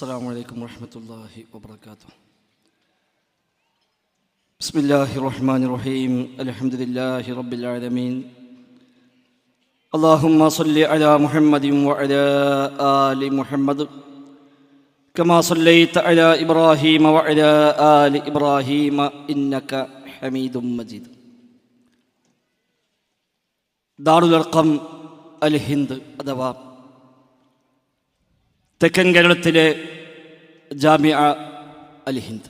السلام عليكم ورحمة الله وبركاته. بسم الله الرحمن الرحيم. الحمد لله رب العالمين. اللهم صل على محمد وعلى آل محمد. كما صليت على إبراهيم وعلى آل إبراهيم إنك حميد مجيد. دار الأرقم الهند أدواب തെക്കൻ കേരളത്തിലെ ജാമ്യ അൽ ഹിന്ദ്.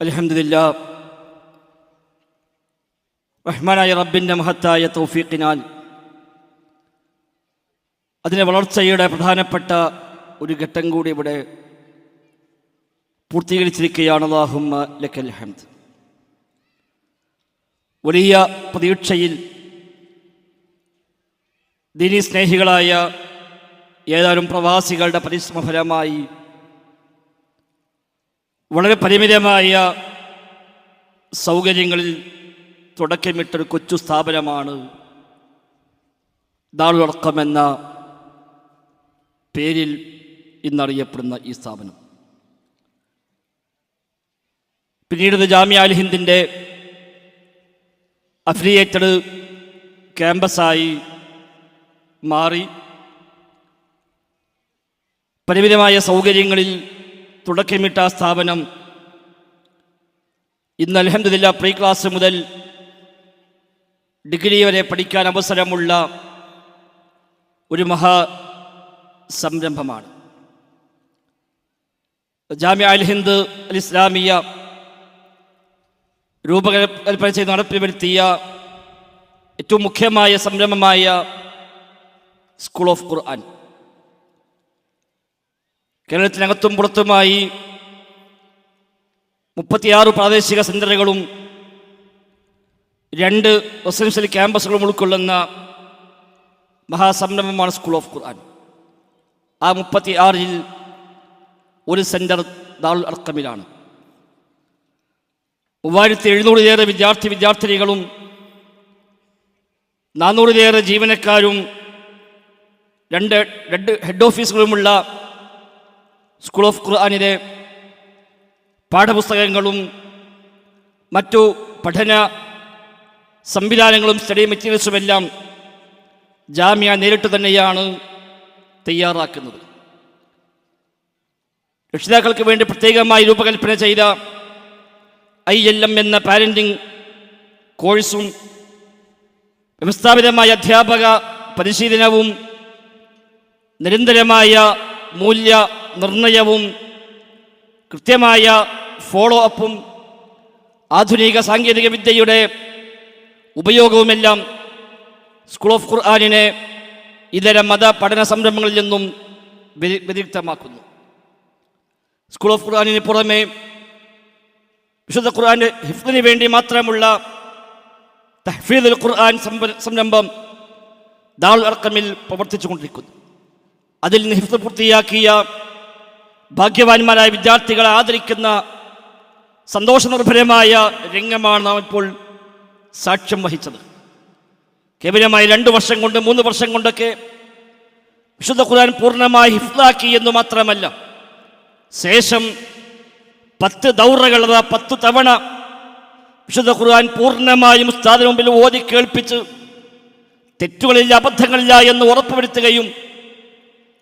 അലഹമില്ല റഹ്മാനായ റബ്ബിന്റെ മഹത്തായ തൗഫീഖിനാൽ അതിന്റെ വളർച്ചയുടെ പ്രധാനപ്പെട്ട ഒരു ഘട്ടം കൂടി ഇവിടെ പൂർത്തീകരിച്ചിരിക്കുകയാണ്. അള്ളാഹുമ്മ ലക്കൽ ഹംദ്. വലിയ പ്രതീക്ഷയിൽ ദീനി സ്നേഹികളായ ഏതാനും പ്രവാസികളുടെ പരിശ്രമഫലമായി വളരെ പരിമിതമായ സൗകര്യങ്ങളിൽ തുടക്കമിട്ടൊരു കൊച്ചു സ്ഥാപനമാണ് ദാളുടക്കം എന്ന പേരിൽ ഇന്നറിയപ്പെടുന്ന ഈ സ്ഥാപനം. പിന്നീട് ജാമ്യ അൽ ഹിന്ദിന്റെ അഫിലിയേറ്റഡ് ക്യാമ്പസായി മാറി. പരിമിതമായ സൗകര്യങ്ങളിൽ തുടക്കമിട്ട സ്ഥാപനം ഇന്ന് അലഹമില്ല പ്രീ ക്ലാസ് മുതൽ ഡിഗ്രി വരെ പഠിക്കാൻ അവസരമുള്ള ഒരു മഹാ സംരംഭമാണ്. ജാമ്യ അൽ ഹിന്ദ് അൽ ഇസ്ലാമിയ രൂപകൽപ്പന ചെയ്ത് നടപ്പിൽ വരുത്തിയ ഏറ്റവും മുഖ്യമായ സംരംഭമായ സ്കൂൾ ഓഫ് ഖുർആൻ. കേരളത്തിനകത്തും പുറത്തുമായി മുപ്പത്തിയാറ് പ്രാദേശിക സെന്ററുകളും രണ്ട് റെസിഡൻഷ്യൽ ക്യാമ്പസുകളും ഉൾക്കൊള്ളുന്ന മഹാസംരംഭമാണ് സ്കൂൾ ഓഫ് ഖുർആൻ ആ മുപ്പത്തി ആറിൽ ഒരു സെന്റർ ദാറുൽ അർക്കമിലാണ്. മൂവായിരത്തി എഴുന്നൂറിലേറെ വിദ്യാർത്ഥി വിദ്യാർത്ഥിനികളും നാനൂറിലേറെ ജീവനക്കാരും രണ്ട് രണ്ട് ഹെഡ് ഓഫീസുകളുമുള്ള സ്കൂൾ ഓഫ് ഖുർആാനിലെ പാഠപുസ്തകങ്ങളും മറ്റു പഠന സംവിധാനങ്ങളും സ്റ്റഡി മെറ്റീരിയൽസുമെല്ലാം ജാമ്യ നേരിട്ട് തന്നെയാണ് തയ്യാറാക്കുന്നത്. രക്ഷിതാക്കൾക്ക് വേണ്ടി പ്രത്യേകമായി രൂപകൽപ്പന ചെയ്ത ഐ എൽ എം എന്ന പാരന്റിംഗ് കോഴ്സും വ്യവസ്ഥാപിതമായ അധ്യാപക പരിശീലനവും നിരന്തരമായ മൂല്യ നിർണയവും കൃത്യമായ ഫോളോ അപ്പും ആധുനിക സാങ്കേതികവിദ്യയുടെ ഉപയോഗവുമെല്ലാം സ്കൂൾ ഓഫ് ഖുർആാനിനെ ഇതര മത പഠന സംരംഭങ്ങളിൽ നിന്നും വ്യതി- വ്യതിരിക്തമാക്കുന്നു. സ്കൂൾ ഓഫ് ഖുർആാനിന് പുറമെ വിശുദ്ധ ഖുർആാന്റെ ഹിഫ്ദിന് വേണ്ടി മാത്രമുള്ള തഹ്ഫീദുൽ ഖുർആൻ സംരംഭം ദാൾ അർക്കമിൽ പ്രവർത്തിച്ചുകൊണ്ടിരിക്കുന്നു. അതിൽ നിന്ന് ഹിഫ്ദ് പൂർത്തിയാക്കിയ ഭാഗ്യവാന്മാരായ വിദ്യാർത്ഥികളെ ആദരിക്കുന്ന സന്തോഷനിർഭരമായ രംഗമാണ് നാം ഇപ്പോൾ സാക്ഷ്യം വഹിച്ചത്. കേവലമായി രണ്ട് വർഷം കൊണ്ട് മൂന്ന് വർഷം കൊണ്ടൊക്കെ വിശുദ്ധ ഖുർആൻ പൂർണമായി ഹിഫ്ലാക്കി എന്ന് മാത്രമല്ല ശേഷം പത്ത് ദൗറകൾ അഥവാ പത്ത് തവണ വിശുദ്ധ ഖുർആൻ പൂർണമായും ഉസ്താദിന് മുമ്പിൽ ഓതി കേൾപ്പിച്ച് തെറ്റുകളില്ല അബദ്ധങ്ങളില്ല എന്ന് ഉറപ്പുവരുത്തുകയും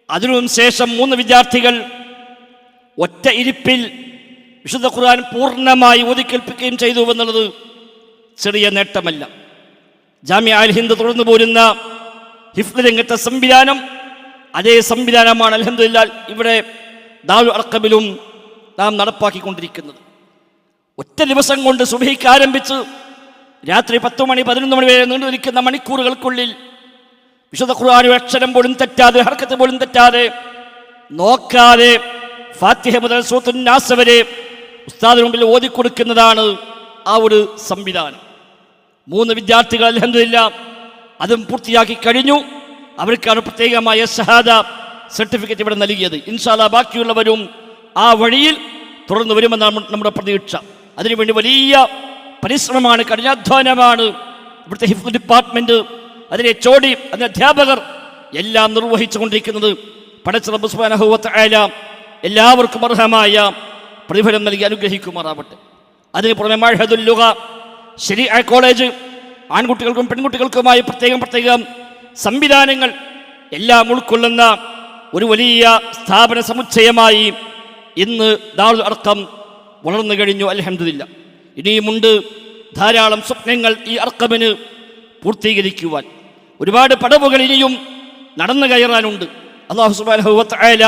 അതിനു ശേഷം മൂന്ന് വിദ്യാർത്ഥികൾ ഒറ്റ ഇരിപ്പിൽ വിശുദ്ധ ഖുർആൻ പൂർണമായി ഓതി കേൾപ്പിക്കുകയും ചെയ്തു എന്നുള്ളത് ചെറിയ നേട്ടമല്ല. ജാമ്യ അൽ ഹിന്ദ് തുടർന്നു പോരുന്ന ഹിഫ്ദ് രംഗത്തെ സംവിധാനം അതേ സംവിധാനമാണ് അലഹമില്ലാൽ ഇവിടെ ദാവു അർക്കബിലും നാം നടപ്പാക്കിക്കൊണ്ടിരിക്കുന്നത്. ഒറ്റ ദിവസം കൊണ്ട് സുബഹിക്ക് ആരംഭിച്ച് രാത്രി പത്ത് മണി പതിനൊന്ന് മണി വരെ നീണ്ടു നിൽക്കുന്ന മണിക്കൂറുകൾക്കുള്ളിൽ വിശുദ്ധ ഖുർആാനും അക്ഷരം പോലും തെറ്റാതെ ഹർക്കത്ത് പോലും തെറ്റാതെ നോക്കാതെ ഫാത്തിഹ മുതൽ സൂത്തുന്നാസ് വരെ ഉസ്താദിന് മുമ്പിൽ ഓതിക്കൊടുക്കുന്നതാണ് ആ ഒരു സംവിധാനം. മൂന്ന് വിദ്യാർത്ഥികൾ അലഹമില്ല അതും പൂർത്തിയാക്കി കഴിഞ്ഞു. അവർക്കാണ് പ്രത്യേകമായ ഷഹാദ സർട്ടിഫിക്കറ്റ് ഇവിടെ നൽകിയത്. ഇൻഷാല്ല ബാക്കിയുള്ളവരും ആ വഴിയിൽ തുടർന്ന് വരുമെന്നാണ് നമ്മുടെ പ്രതീക്ഷ. അതിനുവേണ്ടി വലിയ പരിശ്രമമാണ് കഠിനാധ്വാനമാണ് ഇവിടുത്തെ ഹിഫ് ഡിപ്പാർട്ട്മെന്റ് അതിലെ ചോടി അതിന്റെ അധ്യാപകർ എല്ലാം നിർവഹിച്ചു കൊണ്ടിരിക്കുന്നത് പടച്ച റബ്ബ് സുബ്ഹാനഹു വ തആല എല്ലാവർക്കും അർഹമായ പ്രതിഫലം നൽകി അനുഗ്രഹിക്കുമാറാവട്ടെ. അതിന് പുറമെ മഴഹദുല്ലുക ശരി കോളേജ് ആൺകുട്ടികൾക്കും പെൺകുട്ടികൾക്കുമായി പ്രത്യേകം പ്രത്യേകം സംവിധാനങ്ങൾ എല്ലാം ഉൾക്കൊള്ളുന്ന ഒരു വലിയ സ്ഥാപന സമുച്ചയമായി ഇന്ന് ദാറുൽ അർക്കം വളർന്നു കഴിഞ്ഞു. അലഹമില്ല ഇനിയുമുണ്ട് ധാരാളം സ്വപ്നങ്ങൾ ഈ അർക്കമിന് പൂർത്തീകരിക്കുവാൻ. ഒരുപാട് പടവുകൾ ഇനിയും നടന്നു കയറാനുണ്ട്. അള്ളാഹു തആല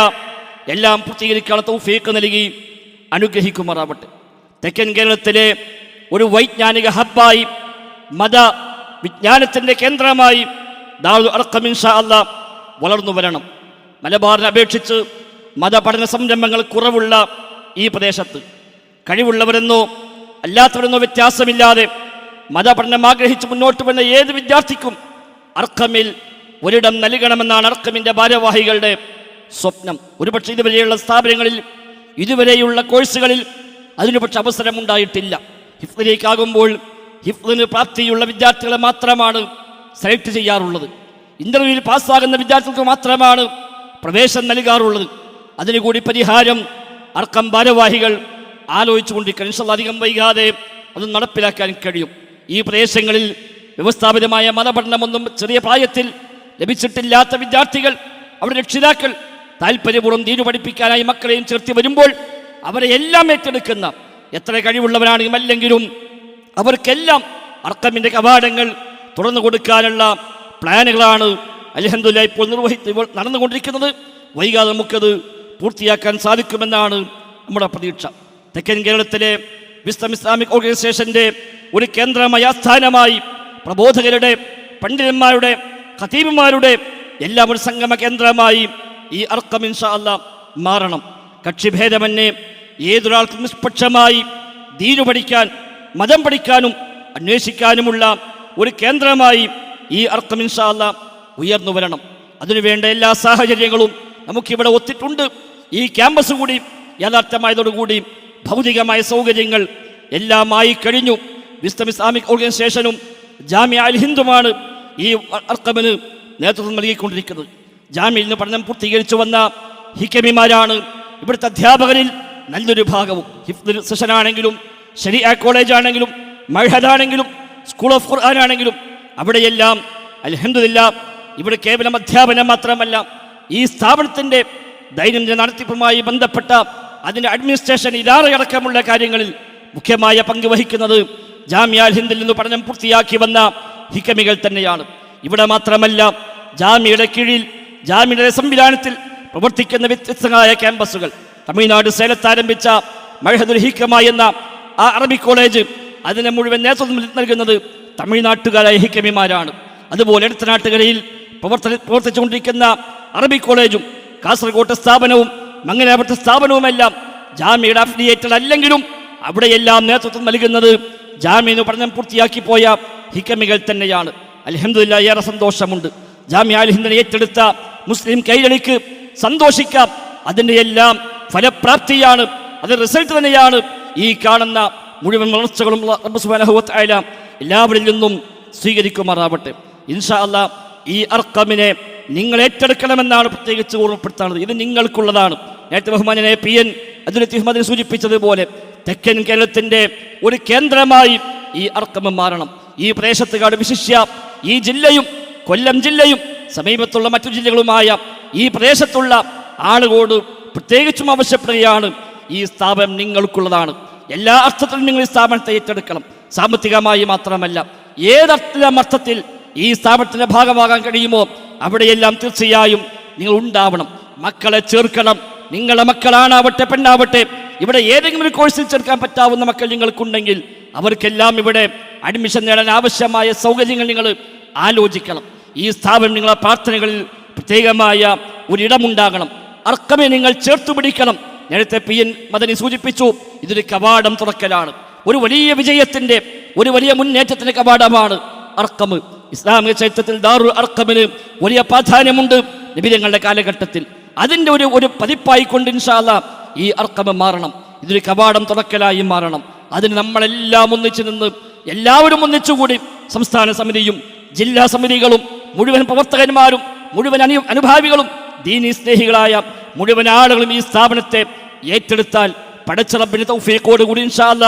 എല്ലാം പൂർത്തീകരിക്കാൻ തൗഫീക്ക് നൽകി അനുഗ്രഹിക്കുമാറാവട്ടെ. തെക്കൻ കേരളത്തിലെ ഒരു വൈജ്ഞാനിക ഹബ്ബായി മത വിജ്ഞാനത്തിന്റെ കേന്ദ്രമായി ദാറുൽ അർക്കം അല്ല അല്ലാ വളർന്നു വരണം. മലബാറിനെ അപേക്ഷിച്ച് മതപഠന സംരംഭങ്ങൾ കുറവുള്ള ഈ പ്രദേശത്ത് കഴിവുള്ളവരെന്നോ അല്ലാത്തവരെന്നോ വ്യത്യാസമില്ലാതെ മതപഠനം ആഗ്രഹിച്ച് മുന്നോട്ട് വന്ന ഏത് വിദ്യാർത്ഥിക്കും അർക്കമിൽ ഒരിടം നൽകണമെന്നാണ് അർക്കമിന്റെ ഭാരവാഹികളുടെ സ്വപ്നം. ഒരുപക്ഷെ ഇതുവരെയുള്ള സ്ഥാപനങ്ങളിൽ ഇതുവരെയുള്ള കോഴ്സുകളിൽ അതിന് പക്ഷെ അവസരമുണ്ടായിട്ടില്ല. ഹിഫ്ദിലേക്കാകുമ്പോൾ ഹിഫ്ദിന് പ്രാപ്തിയുള്ള വിദ്യാർത്ഥികളെ മാത്രമാണ് സെലക്ട് ചെയ്യാറുള്ളത്. ഇന്റർവ്യൂവിൽ പാസ്സാകുന്ന വിദ്യാർത്ഥികൾക്ക് മാത്രമാണ് പ്രവേശനം നൽകാറുള്ളത്. അതിനുകൂടി പരിഹാരം അർക്കം ഭാരവാഹികൾ ആലോചിച്ചു കൊണ്ടിരിക്കണം ഇൻഷാല്ലാ അധികം വൈകാതെ അത് നടപ്പിലാക്കാൻ കഴിയും. ഈ പ്രദേശങ്ങളിൽ വ്യവസ്ഥാപിതമായ മതപഠനമൊന്നും ചെറിയ പ്രായത്തിൽ ലഭിച്ചിട്ടില്ലാത്ത വിദ്യാർത്ഥികൾ അവരുടെ രക്ഷിതാക്കൾ താല്പര്യപൂർവം ദീനു പഠിപ്പിക്കാനായി മക്കളെയും ചേർത്തി വരുമ്പോൾ അവരെ എല്ലാം ഏറ്റെടുക്കുന്ന എത്ര കഴിവുള്ളവരാണെങ്കിലും അല്ലെങ്കിലും അവർക്കെല്ലാം അർക്കമിന്റെ കവാടങ്ങൾ തുറന്നു കൊടുക്കാനുള്ള പ്ലാനുകളാണ്. അലഹന്ദുല്ല ഇപ്പോൾ നിർവഹിച്ച് നടന്നുകൊണ്ടിരിക്കുന്നത്. വൈകാതെ നമുക്കത് പൂർത്തിയാക്കാൻ സാധിക്കുമെന്നാണ് നമ്മുടെ പ്രതീക്ഷ. തെക്കൻ കേരളത്തിലെ വിസ്തം ഇസ്ലാമിക് ഓർഗനൈസേഷന്റെ ഒരു കേന്ദ്രമായ ആസ്ഥാനമായി പ്രബോധകരുടെ പണ്ഡിതന്മാരുടെ ഖതീബുമാരുടെ എല്ലാം ഒരു സംഗമ കേന്ദ്രമായി ഈ അർക്കം ഇൻഷാ അല്ല മാറണം കക്ഷിഭേദമന്യേ ഏതൊരാൾക്കും നിഷ്പക്ഷമായി ദീനു പഠിക്കാൻ മതം പഠിക്കാനും അന്വേഷിക്കാനുമുള്ള ഒരു കേന്ദ്രമായി ഈ അർത്ഥം ഇൻഷാ അല്ല ഉയർന്നു വരണം. അതിനുവേണ്ട എല്ലാ സാഹചര്യങ്ങളും നമുക്കിവിടെ ഒത്തിട്ടുണ്ട്. ഈ ക്യാമ്പസ് കൂടി യാഥാർത്ഥ്യമായതോടുകൂടി ഭൗതികമായ സൗകര്യങ്ങൾ എല്ലാമായി കഴിഞ്ഞു. വിസ്തം ഇസ്ലാമിക് ഓർഗനൈസേഷനും ജാമ്യ അൽ ഹിന്ദുമാണ് ഈ അർക്കമിന് നേതൃത്വം നൽകിക്കൊണ്ടിരിക്കുന്നത്. ജാമ്യയിൽ നിന്ന് പഠനം പൂർത്തീകരിച്ചു വന്ന ഹിക്കമിമാരാണ് ഇവിടുത്തെ അധ്യാപകരിൽ നല്ലൊരു ഭാഗവും. ഹിഫ്ദ് സെഷനാണെങ്കിലും ശരിയ കോളേജ് ആണെങ്കിലും മഴഹദാണെങ്കിലും സ്കൂൾ ഓഫ് ഖുർആൻ ആണെങ്കിലും അവിടെയെല്ലാം അലഹമില്ല ഇവിടെ കേവലം അധ്യാപനം മാത്രമല്ല ഈ സ്ഥാപനത്തിന്റെ ദൈനംദിന നടത്തിപ്പുമായി ബന്ധപ്പെട്ട അതിന്റെ അഡ്മിനിസ്ട്രേഷൻ ഇതാറയടക്കമുള്ള കാര്യങ്ങളിൽ മുഖ്യമായ പങ്ക് വഹിക്കുന്നത് ജാമ്യാൽ ഹിന്ദിൽ നിന്ന് പഠനം പൂർത്തിയാക്കി വന്ന ഹിക്കമികൾ തന്നെയാണ്. ഇവിടെ മാത്രമല്ല ജാമ്യയുടെ കീഴിൽ ജാമ്യയുടെ സംവിധാനത്തിൽ പ്രവർത്തിക്കുന്ന വ്യത്യസ്തങ്ങളായ ക്യാമ്പസുകൾ. തമിഴ്നാട് സേലത്ത് ആരംഭിച്ച മഴഹദുൽ ഹിക്കമ എന്ന ആ അറബി കോളേജ് അതിനെ മുഴുവൻ നേതൃത്വം നൽകുന്നത് തമിഴ്നാട്ടുകാരായ ഹിക്കമിമാരാണ് അതുപോലെ അടുത്ത നാട്ടുകരയിൽ പ്രവർത്തന പ്രവർത്തിച്ചുകൊണ്ടിരിക്കുന്ന അറബി കോളേജും കാസർഗോട്ടെ സ്ഥാപനവും മംഗലാപുരത്തെ സ്ഥാപനവുമെല്ലാം ജാമ്യയുടെ അഫിലിയേറ്റഡ് അല്ലെങ്കിലും അവിടെയെല്ലാം നേതൃത്വം നൽകുന്നത് ജാമ്യന് പഠനം പൂർത്തിയാക്കി പോയ ഹിക്കമികൾ തന്നെയാണ്. അലഹമില്ല ഏറെ സന്തോഷമുണ്ട്. ജാമ്യ ഹിന്ദനെ ഏറ്റെടുത്ത മുസ്ലിം കൈരളിക്ക് സന്തോഷിക്കാം. അതിന്റെ എല്ലാം ഫലപ്രാപ്തിയാണ്. അത് റിസൾട്ട് തന്നെയാണ്. ഈ കാണുന്ന മുഴുവൻ വളർച്ചകളും റബ്ബ് സുബ്ഹാനഹു വ തആല എല്ലാവരിൽ നിന്നും സ്വീകരിക്കുമാറാവട്ടെ. ഇൻഷാ അല്ല ഈ അർക്കമിനെ നിങ്ങൾ ഏറ്റെടുക്കണമെന്നാണ് പ്രത്യേകിച്ച് ഓർമ്മപ്പെടുത്താനുള്ളത്. ഇത് നിങ്ങൾക്കുള്ളതാണ്. നേരത്തെ ബഹുമാനെ പി എൻ അബ്ദുൽ സൂചിപ്പിച്ചതുപോലെ തെക്കൻ കേരളത്തിന്റെ ഒരു കേന്ദ്രമായി ഈ അർക്കമം മാറണം. ഈ പ്രദേശത്തുകാട് വിശിഷ്യ ഈ ജില്ലയും കൊല്ലം ജില്ലയും സമീപത്തുള്ള മറ്റു ജില്ലകളുമായ ഈ പ്രദേശത്തുള്ള ആളുകളോട് പ്രത്യേകിച്ചും ആവശ്യപ്പെടുകയാണ് ഈ സ്ഥാപനം നിങ്ങൾക്കുള്ളതാണ്. എല്ലാ അർത്ഥത്തിലും നിങ്ങൾ ഈ സ്ഥാപനത്തെ ഏറ്റെടുക്കണം. സാമ്പത്തികമായി മാത്രമല്ല ഏതർത്ഥത്തിലും അർത്ഥത്തിൽ ഈ സ്ഥാപനത്തിന്റെ ഭാഗമാകാൻ കഴിയുമോ അവിടെയെല്ലാം തീർച്ചയായും നിങ്ങൾ ഉണ്ടാവണം. മക്കളെ ചേർക്കണം. നിങ്ങളെ മക്കളാണാവട്ടെ പെണ്ണാവട്ടെ ഇവിടെ ഏതെങ്കിലും ഒരു കോഴ്സിൽ ചേർക്കാൻ പറ്റാവുന്ന മക്കൾ നിങ്ങൾക്കുണ്ടെങ്കിൽ അവർക്കെല്ലാം ഇവിടെ അഡ്മിഷൻ നേടാൻ ആവശ്യമായ സൗകര്യങ്ങൾ നിങ്ങൾ ആലോചിക്കണം. ഈ സ്ഥാപനം നിങ്ങളെ പ്രാർത്ഥനകളിൽ പ്രത്യേകമായ ഒരിടമുണ്ടാകണം. അർക്കമെ നിങ്ങൾ ചേർത്തു പിടിക്കണം. നേരത്തെ പി എൻ മദനി സൂചിപ്പിച്ചു ഇതൊരു കവാടം തുറക്കലാണ്. ഒരു വലിയ വിജയത്തിന്റെ ഒരു വലിയ മുന്നേറ്റത്തിന്റെ കവാടമാണ് അർക്കമ്. ഇസ്ലാമിക ചരിത്രത്തിൽ ദാറു അർക്കമിന് വലിയ പ്രാധാന്യമുണ്ട് നിബിധങ്ങളുടെ കാലഘട്ടത്തിൽ. അതിന്റെ ഒരു ഒരു പതിപ്പായിക്കൊണ്ട് ഇൻഷാല്ല ഈ അർക്കമ മാറണം. ഇതൊരു കവാടം തുറക്കലായി മാറണം. അതിന് നമ്മളെല്ലാം ഒന്നിച്ചു നിന്ന് എല്ലാവരും ഒന്നിച്ചുകൂടി സംസ്ഥാന സമിതിയും ജില്ലാ സമിതികളും മുഴുവൻ പ്രവർത്തകന്മാരും മുഴുവൻ അനു അനുഭാവികളും ദീനി സ്നേഹികളായ മുഴുവൻ ആളുകളും ഈ സ്ഥാപനത്തെ ഏറ്റെടുത്താൽ പടച്ചിറപ്പിന് തൗഫീക്കോട് കൂടി ഇൻഷാല്ല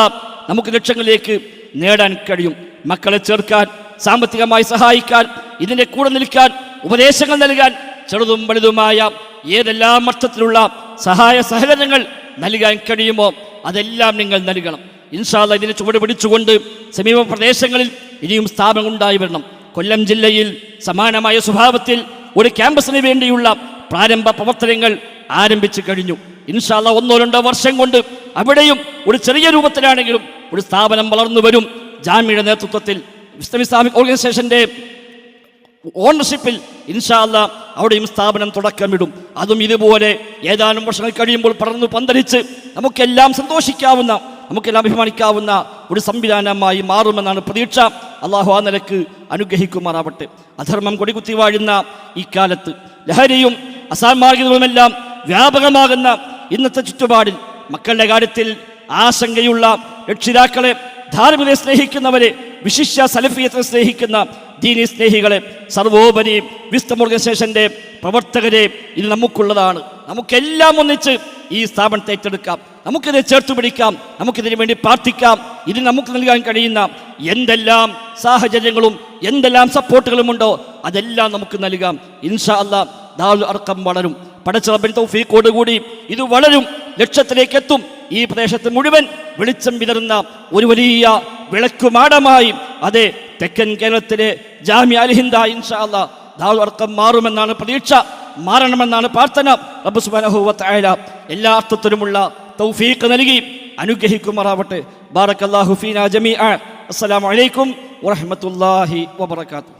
നമുക്ക് ലക്ഷ്യങ്ങളിലേക്ക് നേടാൻ കഴിയും. മക്കളെ ചേർക്കാൻ സാമ്പത്തികമായി സഹായിക്കാൻ ഇതിന്റെ കൂടെ നിൽക്കാൻ ഉപദേശങ്ങൾ നൽകാൻ ചെറുതും വലുതുമായ ഏതെല്ലാം അർത്ഥത്തിലുള്ള സഹായ സഹകരണങ്ങൾ നൽകാൻ കഴിയുമോ അതെല്ലാം നിങ്ങൾ നൽകണം. ഇൻഷാല്ല ഇതിനെ ചുവട് പിടിച്ചുകൊണ്ട് സമീപ പ്രദേശങ്ങളിൽ ഇനിയും സ്ഥാപനം ഉണ്ടായി വരണം. കൊല്ലം ജില്ലയിൽ സമാനമായ സ്വഭാവത്തിൽ ഒരു ക്യാമ്പസിന് വേണ്ടിയുള്ള പ്രാരംഭ പ്രവർത്തനങ്ങൾ ആരംഭിച്ചു കഴിഞ്ഞു. ഇൻഷാല്ല ഒന്നോ രണ്ടോ വർഷം കൊണ്ട് അവിടെയും ഒരു ചെറിയ രൂപത്തിലാണെങ്കിലും ഒരു സ്ഥാപനം വളർന്നു വരും. ജാമ്യയുടെ നേതൃത്വത്തിൽ ഇസ്ലാം ഇസ്ലാമിക് ഓർഗനൈസേഷന്റെ ഓണർഷിപ്പിൽ ഇൻഷാല്ല അവിടെയും സ്ഥാപനം തുടക്കമിടും. അതും ഇതുപോലെ ഏതാനും വർഷങ്ങൾ കഴിയുമ്പോൾ പടർന്നു പന്തലിച്ച് നമുക്കെല്ലാം സന്തോഷിക്കാവുന്ന നമുക്കെല്ലാം അഭിമാനിക്കാവുന്ന ഒരു സംവിധാനമായി മാറുമെന്നാണ് പ്രതീക്ഷ. അള്ളാഹു ആ നിലയ്ക്ക് അനുഗ്രഹിക്കുമാറാവട്ടെ. അധർമ്മം കൊടികുത്തി വാഴുന്ന ഈ കാലത്ത് ലഹരിയും അസാമാർഗികവുമെല്ലാം വ്യാപകമാകുന്ന ഇന്നത്തെ ചുറ്റുപാടിൽ മക്കളുടെ കാര്യത്തിൽ ആശങ്കയുള്ള രക്ഷിതാക്കളെ ധാർമ്മികരെ സ്നേഹിക്കുന്നവരെ വിശിഷ്യ സലഫിയത്തെ സ്നേഹിക്കുന്ന ദീനി സ്നേഹികളെ സർവോപരി വിസ്തം ഓർഗനൈസേഷന്റെ പ്രവർത്തകരെ ഇത് നമുക്കുള്ളതാണ്. നമുക്കെല്ലാം ഒന്നിച്ച് ഈ സ്ഥാപനത്തെ ഏറ്റെടുക്കാം. നമുക്കിത് ചേർത്ത് പിടിക്കാം. നമുക്കിതിനു വേണ്ടി പ്രാർത്ഥിക്കാം. ഇത് നമുക്ക് നൽകാൻ കഴിയുന്ന എന്തെല്ലാം സാഹചര്യങ്ങളും എന്തെല്ലാം സപ്പോർട്ടുകളുമുണ്ടോ അതെല്ലാം നമുക്ക് നൽകാം. ഇൻഷാ അല്ല ദാൽ അർക്കം വളരും. പടച്ചിറപ്പിൻ തൗഫീഖോടുകൂടി ഇത് വളരും. ലക്ഷ്യത്തിലേക്ക് എത്തും. ഈ പ്രദേശത്ത് മുഴുവൻ വെളിച്ചം വിതറുന്ന ഒരു വലിയ വിളക്കുമാടമായി അതെ തെക്കൻ കേരളത്തിലെ ജാമ്യ അൽഹിന്ദ ഇൻഷാ അല്ലാ ദാൽ അർക്കം മാറുമെന്നാണ് പ്രതീക്ഷ. മാറണമെന്നാണ് പ്രാർത്ഥന. റബ്ബ് സുബ്ഹാനഹു വ തആല എല്ലാ അർത്ഥത്തിലുമുള്ള തൗഫീഖ് നൽകി. അനുഗ്രഹിക്കുമാറാവട്ടെ. ബാറക്കല്ലാഹു ഫീന ജമീഅ. അസ്സലാമു അലൈക്കും വറഹ്മത്തുള്ളാഹി വബറകാതുഹു.